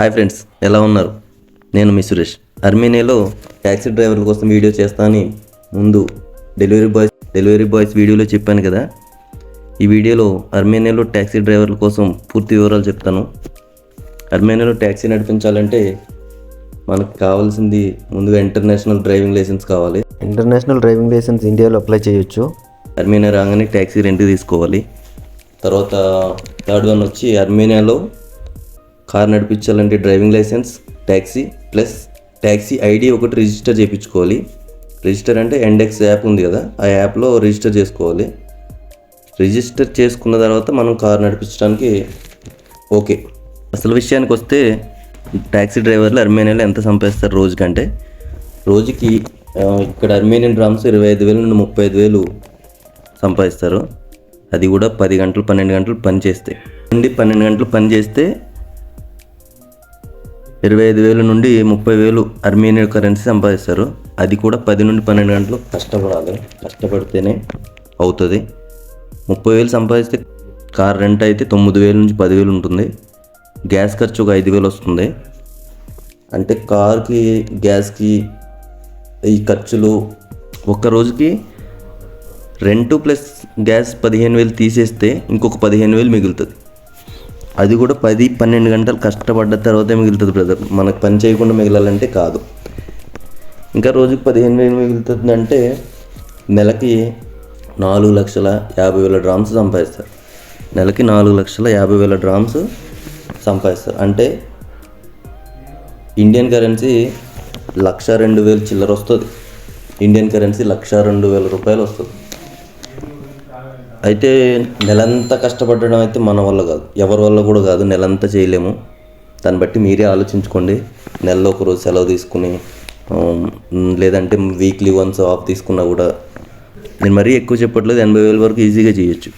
Hi friends ఎలా ఉన్నారు? నేను మీ సురేష్. అర్మేనియాలో ట్యాక్సీ డ్రైవర్ల కోసం వీడియో చేస్తా అని ముందు డెలివరీ బాయ్స్ డెలివరీ బాయ్స్ వీడియోలో చెప్పాను కదా? ఈ వీడియోలో అర్మేనియాలో ట్యాక్సీ డ్రైవర్ల కోసం పూర్తి వివరాలు చెప్తాను. అర్మేనియాలో ట్యాక్సీ నడిపించాలంటే మనకు కావాల్సింది ముందుగా ఇంటర్నేషనల్ డ్రైవింగ్ లైసెన్స్ కావాలి. ఇంటర్నేషనల్ డ్రైవింగ్ లైసెన్స్ ఇండియాలో అప్లై చేయొచ్చు. అర్మేనియా రాగానే ట్యాక్సీ రెంట్ తీసుకోవాలి. తర్వాత థర్డ్ వన్ వచ్చి అర్మేనియాలో car నడిపించాలంటే driving licence taxi plus taxi ID ఒకటి రిజిస్టర్ చేయించుకోవాలి. రిజిస్టర్ అంటే ఎండెక్స్ యాప్ ఉంది కదా ఆ యాప్లో రిజిస్టర్ చేసుకోవాలి. రిజిస్టర్ చేసుకున్న తర్వాత మనం కార్ నడిపించడానికి ఓకే. అసలు విషయానికి వస్తే ట్యాక్సీ డ్రైవర్లు అర్మేనియాలో ఎంత సంపాదిస్తారు రోజుకంటే? రోజుకి ఇక్కడ అర్మేనియన్ డ్రామ్స్ ఇరవై ఐదు వేలు నుండి ముప్పై ఐదు వేలు సంపాదిస్తారు. అది కూడా పది గంటలు పన్నెండు గంటలు పని చేస్తే. నుండి పన్నెండు గంటలు పని చేస్తే ఇరవై ఐదు వేల నుండి ముప్పై వేలు అర్మేనియన్ కరెన్సీ సంపాదిస్తారు. అది కూడా పది నుండి పన్నెండు గంటలు కష్టపడాలి. కష్టపడితేనే అవుతుంది. ముప్పై వేలు సంపాదిస్తే కార్ రెంట్ అయితే తొమ్మిది వేల నుంచి పదివేలు ఉంటుంది. గ్యాస్ ఖర్చు ఒక ఐదు వేలు వస్తుంది. అంటే కార్కి గ్యాస్కి ఈ ఖర్చులు ఒక్క రోజుకి రెంటు ప్లస్ గ్యాస్ పదిహేను వేలు తీసేస్తే ఇంకొక పదిహేను వేలు మిగులుతుంది. అది కూడా పది పన్నెండు గంటలు కష్టపడ్డ తర్వాతే మిగులుతుంది బ్రదర్ మనకు పని చేయకుండా మిగలాలంటే కాదు. ఇంకా రోజుకి పదిహేను వేలు మిగులుతుంది అంటే నెలకి నాలుగు లక్షల యాభై వేల డ్రామ్స్ సంపాదిస్తారు. నెలకి నాలుగు లక్షల యాభై వేల డ్రామ్స్ సంపాదిస్తారు. అంటే ఇండియన్ కరెన్సీ లక్ష రెండు వేలు చిల్లర వస్తుంది. ఇండియన్ కరెన్సీ లక్ష రెండు వేల రూపాయలు వస్తుంది. అయితే నెలంతా కష్టపడడం అయితే మన వల్ల కాదు. ఎవరి వల్ల కూడా కాదు. నెలంతా చేయలేము. దాన్ని బట్టి మీరే ఆలోచించుకోండి. నెలలో ఒక రోజు సెలవు తీసుకుని లేదంటే వీక్లీ వన్స్ ఆఫ్ తీసుకున్నా కూడా నేను మరీ ఎక్కువ చెప్పట్లేదు. ఎనభై వేల వరకు ఈజీగా చేయొచ్చు.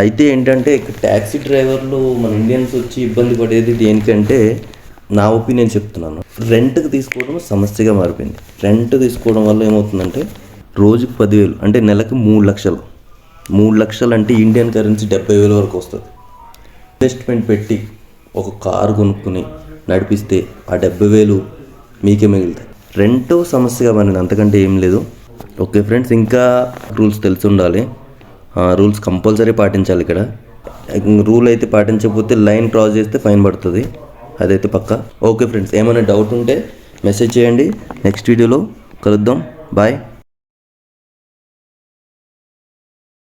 అయితే ఏంటంటే ట్యాక్సీ డ్రైవర్లు మన ఇండియన్స్ వచ్చి ఇబ్బంది పడేది దేనికంటే నా ఒపీనియన్ చెప్తున్నాను. రెంట్కి తీసుకోవడం సమస్యగా మారిపోయింది. రెంట్ తీసుకోవడం వల్ల ఏమవుతుందంటే రోజుకి పదివేలు అంటే నెలకు మూడు లక్షలు. మూడు లక్షలు అంటే ఇండియన్ కరెన్సీ డెబ్బై వేల వరకు వస్తుంది. ఇన్వెస్ట్మెంట్ పెట్టి ఒక కారు కొనుక్కుని నడిపిస్తే ఆ డెబ్బై వేలు మీకే మిగులుతాయి. రెండో సమస్యగా మారింది అంతకంటే ఏం లేదు. ఓకే ఫ్రెండ్స్ ఇంకా రూల్స్ తెలిసి ఉండాలి. రూల్స్ కంపల్సరీ పాటించాలి ఇక్కడ. రూల్ అయితే పాటించకపోతే లైన్ క్రాస్ చేస్తే ఫైన్ పడుతుంది. అదైతే పక్క. ఓకే ఫ్రెండ్స్ ఏమైనా డౌట్ ఉంటే మెసేజ్ చేయండి. నెక్స్ట్ వీడియోలో కలుద్దాం. బాయ్.